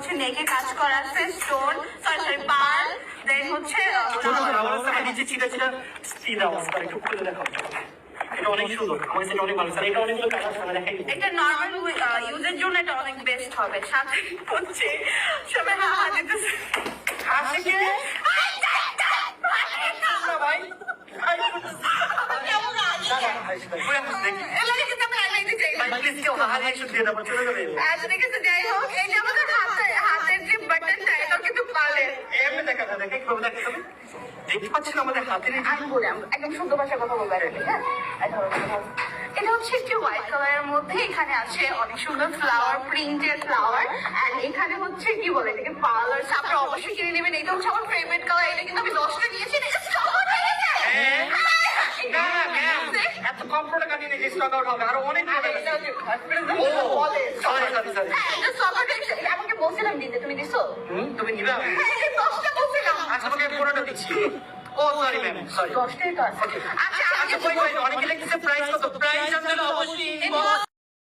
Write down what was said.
হচ্ছে নেকে কাজ করা আছে স্টোন সরি পার্ল দেন হচ্ছে নিচে ছিটা ছিটা স্ত্রী অবস্থা একটু খুলে দেখাও। এটা অনেক সুন্দর আমার কাছে অনেক ভালো এটা অনেকগুলো কালার সামনে দেখাই এটা নর্মাল ইউজের জন্য এটা অনেক বেস্ট হবে সাথে হচ্ছে সবাই হা হা দিতেছে। হাসি কে? ভাই। ভাই, দেখে কীভাবে? দেখতে পাচ্ছেন আমাদের হাতের এই যে- আমি বলি আমি একদম শুদ্ধ ভাষায় কথা বলব হ্যাঁ। এটা হচ্ছে একটি হোয়াইট কালারের মধ্যে এখানে আছে অনেক সুন্দর ফ্লাওয়ার প্রিন্টেড ফ্লাওয়ার এখানে হচ্ছে কি বলে এটাকে পার্লার আপনারা অবশ্যই কিনে নেবেন এটা হচ্ছে আমার ফেভারিট কালার এটা কিন্তু আমি দশটা নিয়েছি হয়ে। হ্যাঁ? হ্যাঁ। এত কম product আনিয়ে নিজে হবে, আরও অনেক। হ্যাঁ, হয়ে আমাকে বলছিলাম দিতে তুমি দিছো তুমি নিবে আমি? হ্যাঁ, এটা দশটা বলছিলাম আচ্ছা, তোমাকে পুরোটা দিচ্ছি। ও, সরি ম্যাম সরি আচ্ছা আচ্ছা, আচ্ছা অনেকে লিখতেছে প্রাইস কত?